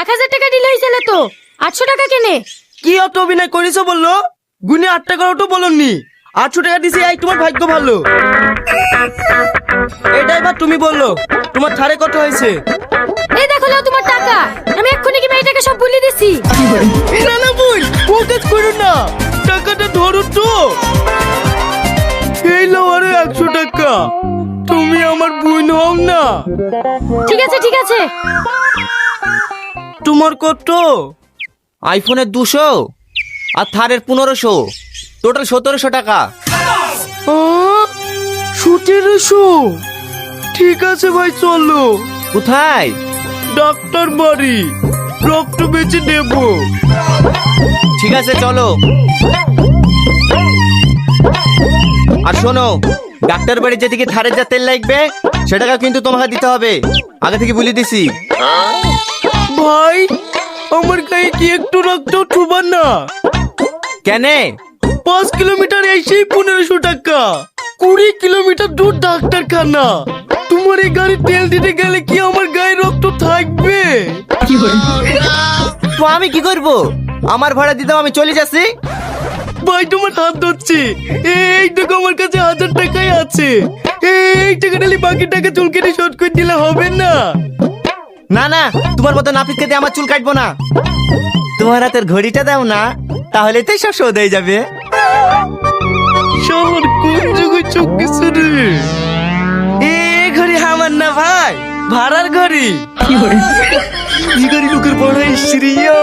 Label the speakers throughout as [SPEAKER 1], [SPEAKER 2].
[SPEAKER 1] এক হাজার টাকা দিলে হয়েছিল তো। আটশো টাকা কেনে?
[SPEAKER 2] কি অত অভিনয় করেছ বলল? গুনে আট টাকা ওটা বলনি। আটশো টাকা দিছি এই তোমার ভাগ্য ভালো। এটা এবার তুমি বলল তোমার থারে কত হয়েছে?
[SPEAKER 1] এই দেখো নাও তোমার টাকা। আমি এক্ষুনি কি মেয়েটাকে সব বলে দিছি?
[SPEAKER 2] না না বল ও কাজ করো না। টাকাটা ধরো তো। এই লো আরও একশো টাকা। তুমি আমার বোন হও না।
[SPEAKER 1] ঠিক আছে ঠিক আছে।
[SPEAKER 2] তোমার কত
[SPEAKER 3] আইফোনের দুশো আর থারের পনেরোশো। টোটাল সতেরোশো টাকা।
[SPEAKER 2] সতেরোশো? ঠিক আছে ভাই চলো।
[SPEAKER 3] কোথায়?
[SPEAKER 2] ডাক্তার বাড়ি। রক্ত বেঁচে দেবো
[SPEAKER 3] ঠিক আছে চলো। আর শোনো ডাক্তার বাড়ি যেদিকে থারের যা তেল লাগবে সেটাকে কিন্তু তোমাকে দিতে হবে। আগে থেকে বলে দিছি।
[SPEAKER 2] ভাই আমার গায়ে কি একটু রক্ত ঠুবার না?
[SPEAKER 3] কেনে?
[SPEAKER 2] পাঁচ কিলোমিটার এসেই পনেরোশো টাকা। কুড়ি কিলোমিটার দূর ডাক্তারখানা। তোমার এই গাড়ি তেল দিতে গেলে কি আমার গায়ে রক্ত থাকবে?
[SPEAKER 3] তো আমি কি করব? আমার ভাড়া দিতাম আমি চলে যাচ্ছি?
[SPEAKER 2] ভাই তোমার হাত ধরছি। এই টাকা আমার কাছে হাজার টাকাই আছে। এই টাকা নিলে বাকি টাকা চুল কেটে শোধ করে দিলে হবে না।
[SPEAKER 3] না না তোমার মতো নাপিতকে দিয়ে আমার চুল কাটবো না। তোমার হাতের ঘড়িটা দাও না তাহলে তো সব শোধ হয়ে যাবে।
[SPEAKER 2] শহর কোন যুগে চোখ রে? এ ঘড়ি আমার না ভাই ভাড়ার ঘড়ি।
[SPEAKER 3] এই গাড়ি লোকের ভাড়া এসছিরিও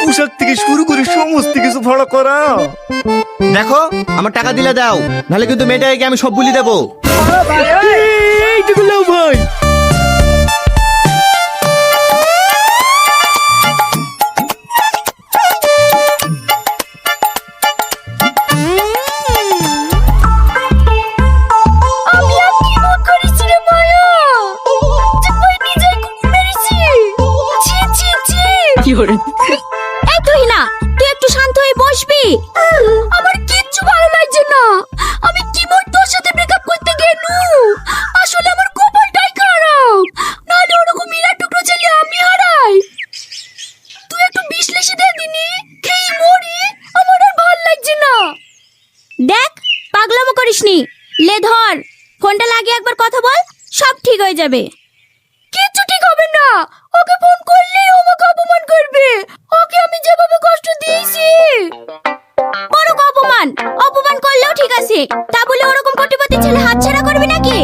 [SPEAKER 3] পোশাক থেকে শুরু করে সমস্ত কিছু ভাড়া করা। দেখো আমার টাকা দিলে দাও নাহলে কিন্তু মেয়েটাকে আমি সব বলি দেবো।
[SPEAKER 2] এইটুকু ভাই।
[SPEAKER 1] এই তুই না, তুই একটু শান্ত হয়ে বসবি। আমার কিচ্ছু ভালো লাগছে না। আমি কি মোট তোর সাথে ব্রেকআপ করতে গেলু আসলে আমার কপালটাই খারাপ। নাহলে ওরকম মীরা টুকরো ছেলে আমি হারাই। তুই একটু বিশ্লেষে দে দিনি খেয়ে মরি। আমার আর ভালো লাগছে না। দেখ, পাগলামো করিসনি। লে ধর, ফোনটা লাগিয়ে একবার কথা বল, সব ঠিক হয়ে যাবে। ওরকম কটিপতি ছেলে হাতছাড়া করবি নাকি?